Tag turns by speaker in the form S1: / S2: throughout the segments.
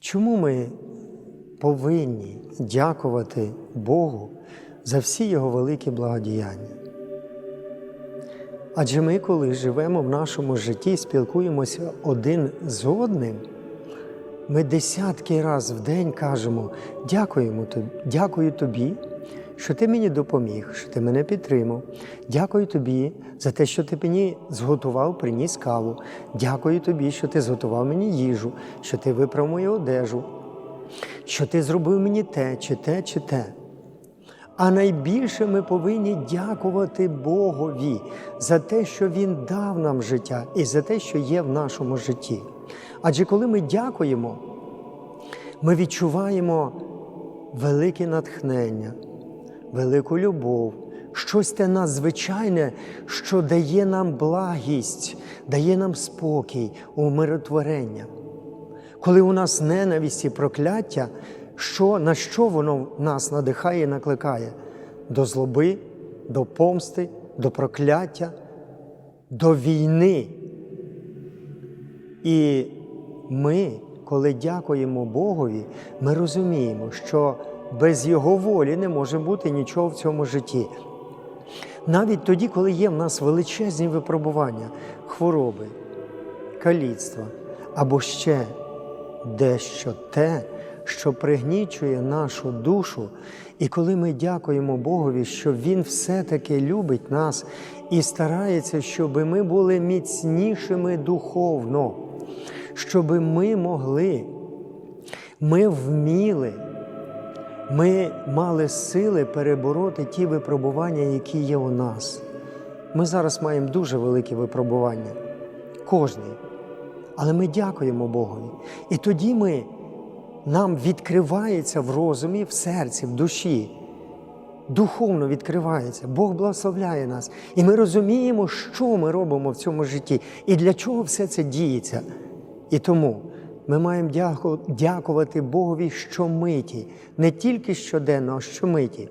S1: Чому ми повинні дякувати Богу за всі Його великі благодіяння? Адже ми, коли живемо в нашому житті, спілкуємося один з одним, ми десятки разів в день кажемо дякуємо тобі, дякую тобі, що ти мені допоміг, що ти мене підтримав. Дякую тобі за те, що ти мені зготував, приніс каву. Дякую тобі, що ти зготував мені їжу, що ти виправ мою одежу, що ти зробив мені те, чи те, чи те. А найбільше ми повинні дякувати Богові за те, що Він дав нам життя, і за те, що є в нашому житті. Адже коли ми дякуємо, ми відчуваємо велике натхнення, велику любов, щось те надзвичайне, що дає нам благість, дає нам спокій, умиротворення. Коли у нас ненависть і прокляття, що, на що воно нас надихає і накликає? До злоби, до помсти, до прокляття, до війни. І ми, коли дякуємо Богові, ми розуміємо, що без Його волі не може бути нічого в цьому житті. Навіть тоді, коли є в нас величезні випробування, хвороби, каліцтва або ще дещо те, що пригнічує нашу душу, і коли ми дякуємо Богові, що Він все-таки любить нас і старається, щоб ми були міцнішими духовно, щоб ми могли, ми вміли, ми мали сили перебороти ті випробування, які є у нас. Ми зараз маємо дуже великі випробування, кожний. Але ми дякуємо Богові. І тоді ми, нам відкривається в розумі, в серці, в душі. Духовно відкривається, Бог благословляє нас. І ми розуміємо, що ми робимо в цьому житті і для чого все це діється. І тому ми маємо дяку- дякувати Богові щомиті, не тільки щоденно, а щомиті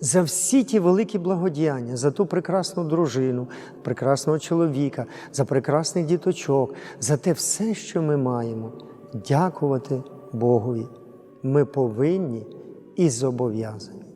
S1: за всі ті великі благодіяння, за ту прекрасну дружину, прекрасного чоловіка, за прекрасних діточок, за те все, що ми маємо, дякувати Богові. Ми повинні і зобов'язані.